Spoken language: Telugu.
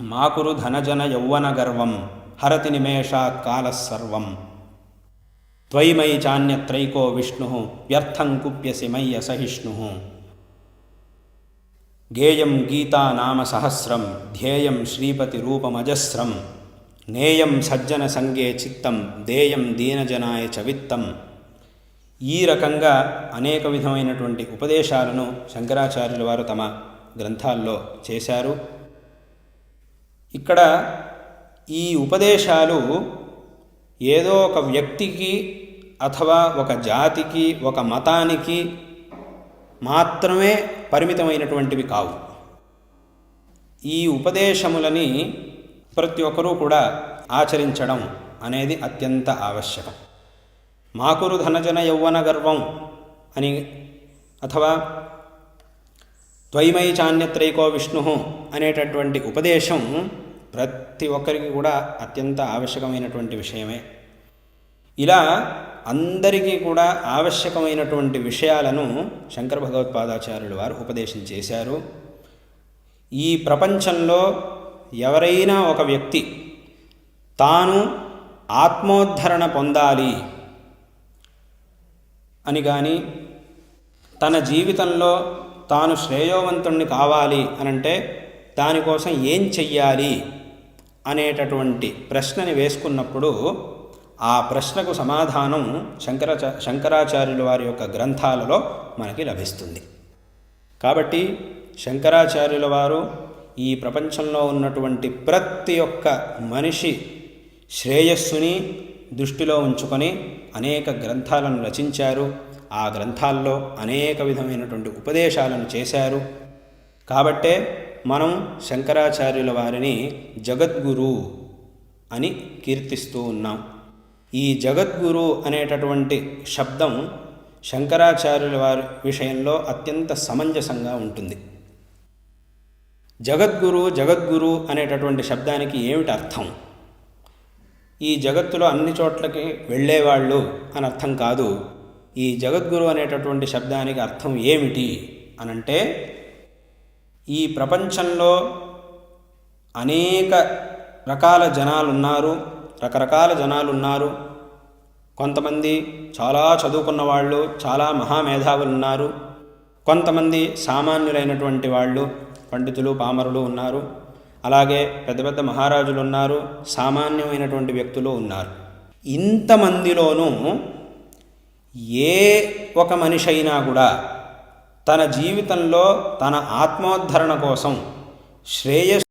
మాకురు ధనజన యౌవన గర్వం హరతి నిమేషాత్ కాలసర్వం త్వయిమయి చాన్యత్రైకో విష్ణు వ్యర్థం కుప్యసి మయ్య సహిష్ణు. గేయం గీతా నామ సహస్రం ధ్యేయం శ్రీపతి రూపమజస్రం. నేయం సజ్జన సంగే చిత్తం దేయం దీనజనాయ చవిత్తం ఈ రకంగా అనేక విధమైనటువంటి ఉపదేశాలను శంకరాచార్యుల వారు తమ గ్రంథాల్లో చేశారు. ఇక్కడ ఈ ఉపదేశాలు ఏదో ఒక వ్యక్తికి అథవా ఒక జాతికి ఒక మతానికి మాత్రమే పరిమితమైనటువంటివి కావు. ఈ ఉపదేశములని ప్రతి ఒక్కరూ కూడా ఆచరించడం అనేది అత్యంత ఆవశ్యకం. మాకురు ధనజన యౌవన గర్వం అని అథవా త్వయిమై చాన్యత్రైకో విష్ణు అనేటటువంటి ఉపదేశం ప్రతి ఒక్కరికి కూడా అత్యంత ఆవశ్యకమైనటువంటి విషయమే. ఇలా అందరికీ కూడా ఆవశ్యకమైనటువంటి విషయాలను శంకర భగవత్పాదాచార్యులు వారు ఉపదేశం చేశారు. ఈ ప్రపంచంలో ఎవరైనా ఒక వ్యక్తి తాను ఆత్మోద్ధరణ పొందాలి అని కానీ తన జీవితంలో తాను శ్రేయోవంతుణ్ణి కావాలి అనంటే దానికోసం ఏం చెయ్యాలి అనేటటువంటి ప్రశ్నని వేసుకున్నప్పుడు ఆ ప్రశ్నకు సమాధానం శంకరాచ శంకరాచార్యుల వారి యొక్క గ్రంథాలలో మనకి లభిస్తుంది. కాబట్టి శంకరాచార్యుల వారు ఈ ప్రపంచంలో ఉన్నటువంటి ప్రతి ఒక్క మనిషి శ్రేయస్సుని దృష్టిలో ఉంచుకొని అనేక గ్రంథాలను రచించారు. ఆ గ్రంథాల్లో అనేక విధమైనటువంటి ఉపదేశాలను చేశారు. కాబట్టే మనం శంకరాచార్యుల వారిని జగద్గురు అని కీర్తిస్తూ ఉన్నాం. ఈ జగద్గురు అనేటటువంటి శబ్దం శంకరాచార్యుల వారి విషయంలో అత్యంత సమంజసంగా ఉంటుంది. జగద్గురు జగద్గురు అనేటటువంటి శబ్దానికి ఏమిటి అర్థం ఈ జగత్తులో అన్ని చోట్లకి వెళ్ళేవాళ్ళు అని అర్థం కాదు. ఈ జగద్గురు అనేటటువంటి శబ్దానికి అర్థం ఏమిటి అనంటే ఈ ప్రపంచంలో అనేక రకాల జనాలు ఉన్నారు రకరకాల జనాలు ఉన్నారు కొంతమంది చాలా చదువుకున్న వాళ్ళు చాలా మహామేధావులు ఉన్నారు కొంతమంది సామాన్యులైనటువంటి వాళ్ళు పండితులు పామరులు ఉన్నారు. అలాగే పెద్ద పెద్ద మహారాజులు ఉన్నారు సామాన్యమైనటువంటి వ్యక్తులు ఉన్నారు. ఇంతమందిలోనూ ఏ ఒక మనిషి అయినా కూడా తన జీవితంలో తన ఆత్మోద్ధరణ కోసం శ్రేయస్